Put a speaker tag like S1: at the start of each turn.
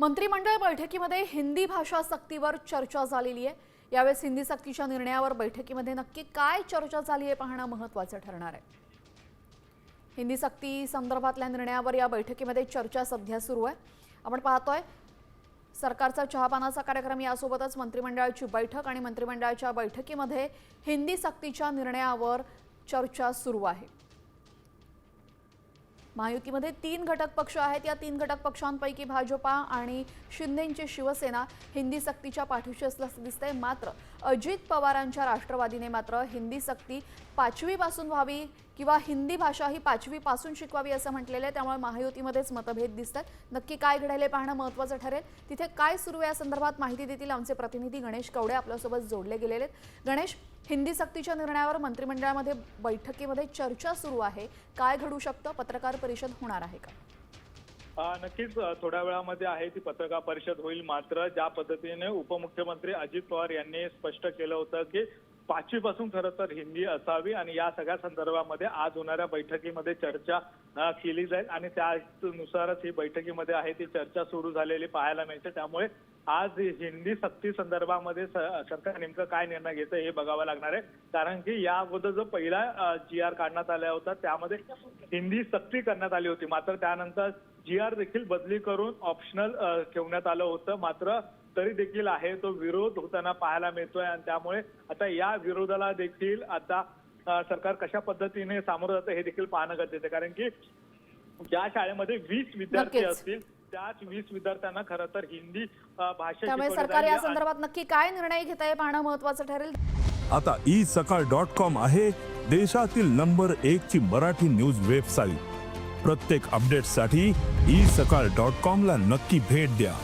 S1: मंत्रिमंडळ बैठकीमध्ये हिंदी भाषा सक्तीवर चर्चा झालेली आहे. यावेळेस हिंदी सक्तीच्या निर्णयावर बैठकीमध्ये नक्की काय चर्चा झाली आहे पाहणं महत्त्वाचं ठरणार आहे. हिंदी सक्ती संदर्भातल्या निर्णयावर या बैठकीमध्ये चर्चा सध्या सुरू आहे. आपण पाहतोय सरकारचा चहापानाचा कार्यक्रम यासोबतच मंत्रिमंडळाची बैठक आणि मंत्रिमंडळाच्या बैठकीमध्ये हिंदी सक्तीच्या निर्णयावर चर्चा सुरू आहे. महायुतीमध्ये तीन घटक पक्ष आहेत. या तीन घटक पक्षांपैकी भाजपा आणि शिंदेंची शिवसेना हिंदी सक्तीच्या पाठीशी असल्याचं दिसतंय. मात्र अजित पवारांच्या राष्ट्रवादीने मात्र हिंदी सक्ती पाचवीपासून व्हावी किंवा हिंदी भाषा ही पाचवीपासून शिकवावी असं म्हटलेलं आहे त्यामुळे महायुतीमध्येच मतभेद दिसतात. नक्की काय घडेल पाहणं महत्त्वाचं ठरेल. तिथे काय सुरू आहे या संदर्भात माहिती देतील आमचे प्रतिनिधी गणेश कवडे आपल्यासोबत जोडले गेलेले आहेत. गणेश हिंदी सक्तीच्या निर्णयावर मंत्रिमंडळामध्ये बैठकीमध्ये चर्चा सुरू आहे. काय घडू शकतं? पत्रकार परिषद होणार आहे का?
S2: नक्कीच थोड्या वेळामध्ये आहे ती पत्रकार परिषद होईल मात्र ज्या पद्धतीने उपमुख्यमंत्री अजित पवार यांनी स्पष्ट केलं होतं की पाचवीपासून खरं तर हिंदी असावी आणि या सगळ्या संदर्भामध्ये आज होणाऱ्या बैठकीमध्ये चर्चा केली जाईल आणि त्यानुसारच ही बैठकीमध्ये आहे ती चर्चा सुरू झालेली पाहायला मिळते. त्यामुळे आज हिंदी सक्ती संदर्भामध्ये सरकार नेमकं काय निर्णय घेतं हे बघावं लागणार आहे. कारण की या अगोदर जो पहिला जी आर काढण्यात आला होता त्यामध्ये हिंदी सक्ती करण्यात आली होती. मात्र त्यानंतर जी आर देखील बदली करून ऑप्शनल ठेवण्यात आलं होतं. मात्र तरी देखील आहे. तो विरोध होताना पाहायला मिळतोय आणि त्यामुळे आता या विरोधाला देखील आता सरकार कशा पद्धतीने सामोरं जातं हे देखील पाहणं गरजेचं आहे. कारण की ज्या शाळेमध्ये वीस विद्यार्थी. असतील त्याच वीस विद्यार्थ्यांना खरं तर हिंदी भाषा
S1: त्यामुळे सरकार या. संदर्भात नक्की काय निर्णय घेत आहे पाहणं महत्त्वाचं ठरेल.
S3: आता ई सकाळ डॉट कॉम आहे. देशातील नंबर एक ची मराठी न्यूज वेबसाईट. प्रत्येक अपडेटसाठी ई सकाळ डॉट कॉम ला नक्की भेट द्या.